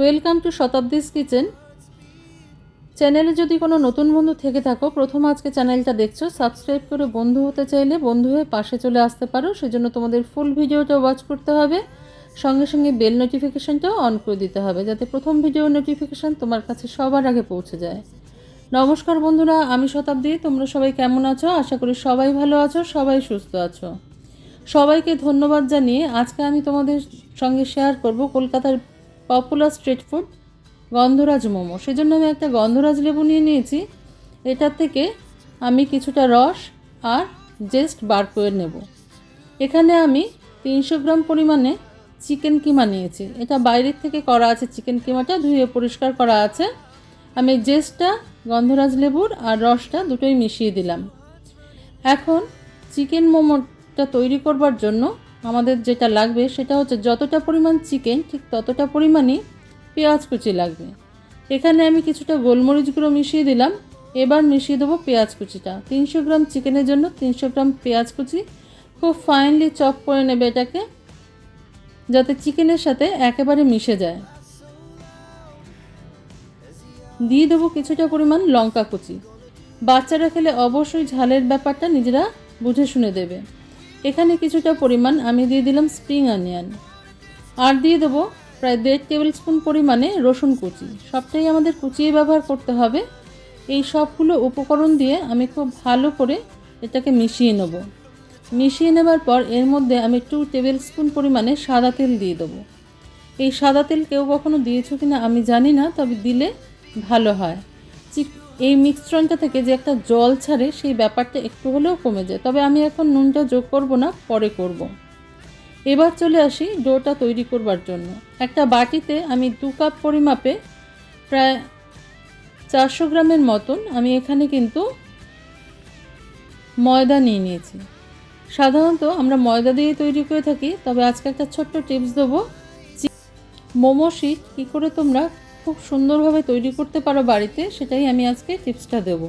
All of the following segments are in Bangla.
ওয়েলকাম টু শতাব্দীস কিচেন চ্যানেলে যদি কোনো নতুন বন্ধু থেকে থাকো, প্রথম আজকে চ্যানেলটা দেখছ সাবস্ক্রাইব করে বন্ধু হতে চাইলে বন্ধু হয়ে পাশে চলে আসতে পারো। সেজন্য তোমাদের ফুল ভিডিওটা ওয়াচ করতে হবে। সঙ্গে সঙ্গে বেল নোটিফিকেশানটাও অন করে দিতে হবে, যাতে প্রথম ভিডিও নোটিফিকেশান তোমার কাছে সবার আগে পৌঁছে যায়। নমস্কার বন্ধুরা, আমি শতাব্দী তোমরা সবাই কেমন আছো? আশা করি সবাই ভালো আছো, সবাই সুস্থ আছো। সবাইকে ধন্যবাদ জানিয়ে আজকে আমি তোমাদের সঙ্গে শেয়ার করব কলকাতার পপুলার স্ট্রিট ফুড গন্ধরাজ মোমো। সেজন্য আমি একটা গন্ধরাজ লেবু নিয়ে নিয়েছি। এটার থেকে আমি কিছুটা রস আর জেস্ট বার করে নেব। এখানে আমি তিনশো গ্রাম পরিমাণে চিকেন কিমা নিয়েছি। এটা বাইরের থেকে করা আছে চিকেন কিমাটা, ধুয়ে পরিষ্কার করা আছে। আমি জেস্টটা গন্ধরাজ লেবুর আর রসটা দুটোই মিশিয়ে দিলাম। এখন চিকেন মোমোটা তৈরি করবার জন্য আমাদের যেটা লাগবে সেটা হচ্ছে যতটা পরিমাণ চিকেন, ঠিক ততটা পরিমাণই পেঁয়াজ কুচি লাগবে। এখানে আমি কিছুটা গোলমরিচ গুঁড়ো মিশিয়ে দিলাম। এবার মিশিয়ে দেবো পেঁয়াজ কুচিটা। তিনশো গ্রাম চিকেনের জন্য তিনশো গ্রাম পেঁয়াজ কুচি খুব ফাইনলি চপ করে নেবে এটাকে, যাতে চিকেনের সাথে একেবারে মিশে যায়। দিয়ে দেবো কিছুটা পরিমাণ লঙ্কা কুচি। বাচ্চারা খেলে অবশ্যই ঝালের ব্যাপারটা নিজেরা বুঝে শুনে দেবে। এখানে কিছুটা পরিমাণ আমি দিয়ে দিলাম স্প্রিং অনিয়ন আর দিয়ে দেবো প্রায় দেড় টেবিল স্পুন পরিমাণে রসুন কুচি। সবটাই আমাদের কুচিয়ে ব্যবহার করতে হবে। এই সবগুলো উপকরণ দিয়ে আমি খুব ভালো করে এটাকে মিশিয়ে নেব। মিশিয়ে নেবার পর এর মধ্যে আমি টু টেবিল স্পুন পরিমাণে সাদা তেল দিয়ে দেবো। এই সাদা তেল কেউ কখনো দিয়েছ কি না আমি জানি না, তবে দিলে ভালো হয়। এই মিশ্রণটা থেকে যে একটা জল ছাড়ে, সেই ব্যাপারটা একটু হলেও কমে যায়। তবে আমি এখন নুনটা যোগ করব না, পরে করব। এবার চলে আসি ডোটা তৈরি করবার জন্য। একটা বাটিতে আমি দু কাপ পরিমাপে প্রায় চারশো গ্রামের মতন আমি এখানে কিন্তু ময়দা নিয়ে নিয়েছি। সাধারণত আমরা ময়দা দিয়ে তৈরি করে থাকি, তবে আজকে একটা ছোট্ট টিপস দেবো। মোমো শিট কী করে তোমরা খুব সুন্দরভাবে তৈরি করতে পারো বাড়িতে, সেটাই আমি আজকে টিপসটা দেব।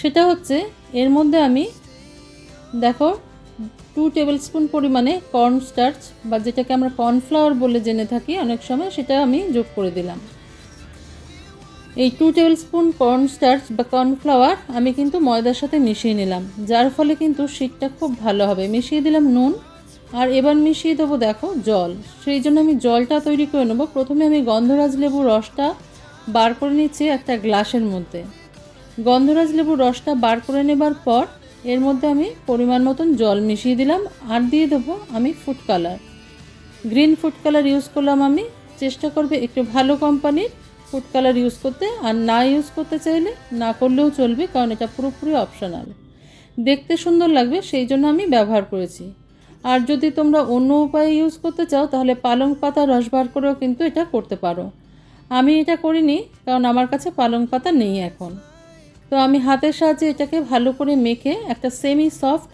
সেটা হচ্ছে, এর মধ্যে আমি, দেখো টু টেবিল স্পুন পরিমাণে কর্ন স্টার্চ বা যেটাকে আমরা কর্নফ্লাওয়ার বলে জেনে থাকি অনেক সময়, সেটা আমি যোগ করে দিলাম। এই two tablespoon corn starch বা কর্নফ্লাওয়ার আমি কিন্তু ময়দার সাথে মিশিয়ে নিলাম, যার ফলে কিন্তু শীতটা খুব ভালো হবে। মিশিয়ে দিলাম নুন আর এবার মিশিয়ে দেবো দেখো জল। সেই জন্য আমি জলটা তৈরি করে নেব। প্রথমে আমি গন্ধরাজ লেবুর রসটা বার করে নিচ্ছি একটা গ্লাসের মধ্যে। গন্ধরাজ লেবুর রসটা বার করে নেবার পর এর মধ্যে আমি পরিমাণ মতন জল মিশিয়ে দিলাম আর দিয়ে দেবো আমি food colour. Green food colour use করলাম আমি। চেষ্টা করবে একটু ভালো কোম্পানির ফুড কালার ইউজ করতে আর না ইউজ করতে চাইলে না করলেও চলবে, কারণ এটা পুরোপুরি অপশনাল। দেখতে সুন্দর লাগবে, সেই জন্য আমি ব্যবহার করেছি। আর যদি তোমরা অন্য উপায়ে ইউজ করতে চাও, তাহলে পালং পাতা রস বার করেও কিন্তু এটা করতে পারো। আমি এটা করিনি, কারণ আমার কাছে পালং পাতা নেই এখন। তো আমি হাতের সাহায্যে এটাকে ভালো করে মেখে একটা সেমি সফট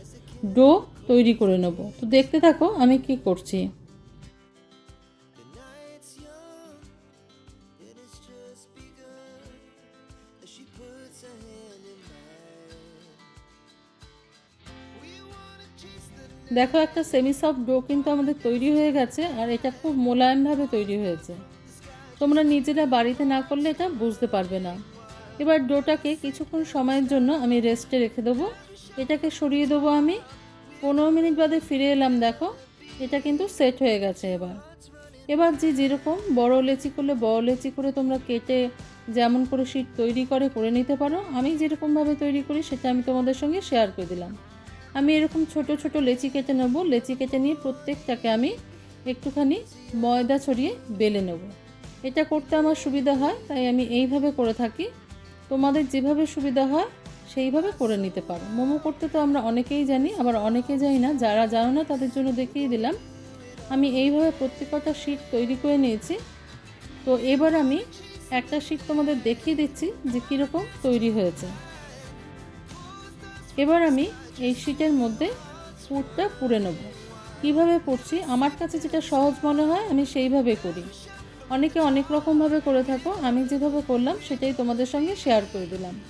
ডো তৈরি করে নেব। তো দেখতে থাকো আমি কি করছি। দেখো, একটা সেমি সফট ডো কিন্তু আমাদের তৈরি হয়ে গেছে, আর এটা খুব মোলায়েমভাবে তৈরি হয়েছে। তোমরা নিজেরা বাড়িতে না করলে এটা বুঝতে পারবে না। এবার ডোটাকে কিছুক্ষণ সময়ের জন্য আমি রেস্টে রেখে দেবো। এটাকে সরিয়ে দেবো আমি। পনেরো মিনিট বাদে ফিরে এলাম, দেখো। এটা কিন্তু সেট হয়ে গেছে এবার। এবার যে যেরকম বড় লেচি করলে বড় লেচি করে তোমরা কেটে যেমন করে শীট তৈরি করে করে নিতে পারো। আমি যেরকমভাবে তৈরি করি, সেটা আমি তোমাদের সঙ্গে শেয়ার করে দিলাম। আমি এরকম ছোট ছোট লেচি কেটে নেব। লেচি কেটে নিয়ে প্রত্যেকটাকে আমি একটুখানি ময়দা ছড়িয়ে বেলে নেব। এটা করতে আমার সুবিধা হয়, তাই আমি এইভাবে করে থাকি। তোমাদের যেভাবে সুবিধা হয়, সেইভাবে করে নিতে পারো। মোমো করতে তো আমরা অনেকেই জানি, আবার অনেকে জানি না, যারা জানো না তাদের জন্য দেখিয়ে দিলাম। আমি এইভাবে প্রত্যেকটা শীট তৈরি করে নিয়েছি। তো এবার আমি একটা শীট তোমাদের দেখিয়ে দিচ্ছি যে কীরকম তৈরি হয়েছে। এবার আমি এই শীটের মধ্যে পুরটা পুড়ে নেব। কীভাবে পুড়ছি? আমার কাছে যেটা সহজ মনে হয়, আমি সেইভাবে করি। অনেকে অনেক রকমভাবে করে থাকো, আমি যেভাবে করলাম, সেটাই তোমাদের সঙ্গে শেয়ার করে দিলাম।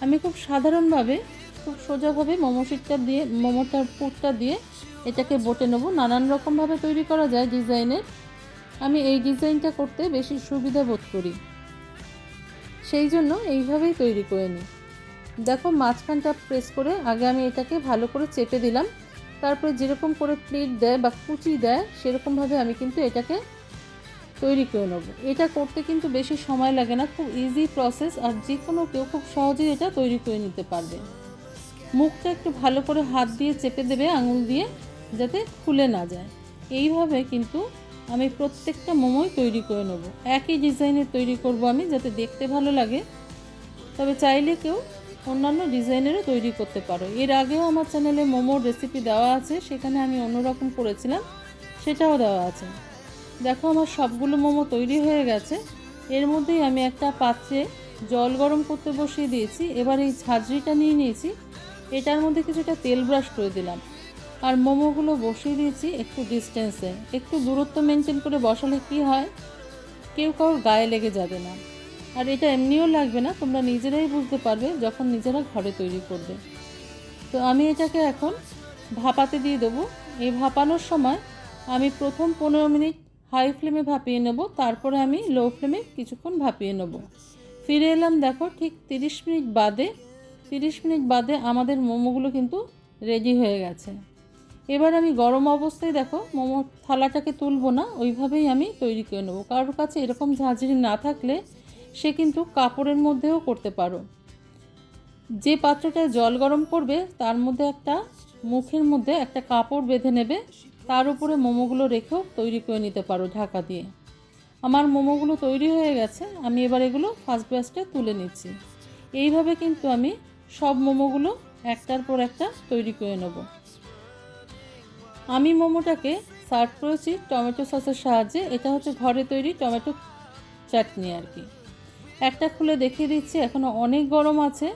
আমি খুব সাধারণভাবে, খুব সোজাভাবে মোমো শিটটা দিয়ে মোমোটার পুরটা দিয়ে এটাকে বটে নেব। নানান রকমভাবে তৈরি করা যায় ডিজাইনের। আমি এই ডিজাইনটা করতে বেশি সুবিধা বোধ করি। সেই জন্য এইভাবেই তৈরি করে নিই। দেখো মাঝখানটা প্রেস করে আগে আমি এটাকে ভালো করে চেপে দিলাম। তারপরে যেরকম করে প্লেট দেয় বা কুচি দেয়, সেরকমভাবে আমি কিন্তু এটাকে তৈরি করে নেব। এটা করতে কিন্তু বেশি সময় লাগে না, খুব ইজি প্রসেস আর যে কোনো কেউ খুব সহজেই এটা তৈরি করে নিতে পারবে। মুখটা একটু ভালো করে হাত দিয়ে চেপে দেবে আঙুল দিয়ে, যাতে খুলে না যায়। এইভাবে কিন্তু আমি প্রত্যেকটা মোমোই তৈরি করে নেব। একই ডিজাইনের তৈরি করব আমি, যাতে দেখতে ভালো লাগে। তবে চাইলে কেউ অন্যান্য ডিজাইনেরও তৈরি করতে পারো। এর আগেও আমার চ্যানেলে মোমোর রেসিপি দেওয়া আছে, সেখানে আমি অন্যরকম করেছিলাম, সেটাও দেওয়া আছে। দেখো আমার সবগুলো মোমো তৈরি হয়ে গেছে। এর মধ্যেই আমি একটা পাত্রে জল গরম করতে বসিয়ে দিয়েছি। এবার এই ঝাঁঝরিটা নিয়ে নিয়েছি। এটার মধ্যে কিছুটা তেল ব্রাশ করে দিলাম। আর মোমোগুলো বসিয়ে দিয়েছি একটু ডিস্টেন্সে একটু দূরত্ব মেনটেন করে বসালে কি হয়? কেউ কারোর গায়ে লেগে যাবে না। আর এটা এমনিও লাগবে না, তোমরা নিজেরাই বুঝতে পারবে যখন নিজেরা ঘরে তৈরি করবে। তো আমি এটাকে এখন ভাপাতে দিয়ে দেবো। এই ভাপানোর সময় আমি প্রথম পনেরো মিনিট হাই ফ্লেমে ভাপিয়ে নেব, তারপরে আমি লো ফ্লেমে কিছুক্ষণ ভাপিয়ে নেব। ফিরে এলাম দেখো ঠিক তিরিশ মিনিট বাদে, তিরিশ মিনিট বাদে আমাদের মোমোগুলো কিন্তু রেডি হয়ে গেছে। এবার আমি গরম অবস্থায় দেখো মোমো থালাটাকে তুলবো না, ওইভাবেই আমি তৈরি করে নেব। কারোর কাছে এরকম ঝাঁঝরি না থাকলে সে কিন্তু কাপড়ের মধ্যেও করতে পারো। যে পাত্রটায় জল গরম করবে, তার মধ্যে একটা, মুখের মধ্যে একটা কাপড় বেঁধে নেবে, তার উপরে মোমোগুলো রেখেও তৈরি করে নিতে পারো ঢাকা দিয়ে। আমার মোমোগুলো তৈরি হয়ে গেছে, আমি এবার এগুলো ফার্স্ট ব্যাচটা তুলে নিচ্ছি। এইভাবে কিন্তু আমি সব মোমোগুলো একটার পর একটা তৈরি করে নেব। আমি মোমোটাকে সার্ভ করেছি টমেটো সসের সাহায্যে, এটা হচ্ছে ঘরে তৈরি টমেটো চাটনি আর কি। একটা খুলে দেখিয়ে দিচ্ছি এখনও অনেক গরম আছে।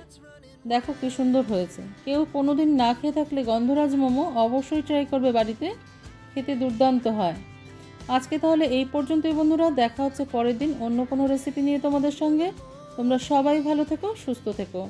দেখো কি সুন্দর হয়েছে। কেউ কোনো দিন না খেয়ে থাকলে গন্ধরাজ মোমো অবশ্যই ট্রাই করবে বাড়িতে। খেতে দুর্দান্ত হয়। আজকে তাহলে এই পর্যন্তই বন্ধুরা, দেখা হচ্ছে পরের দিন অন্য কোনো রেসিপি নিয়ে তোমাদের সঙ্গে। তোমরা সবাই ভালো থেকো, সুস্থ থেকো।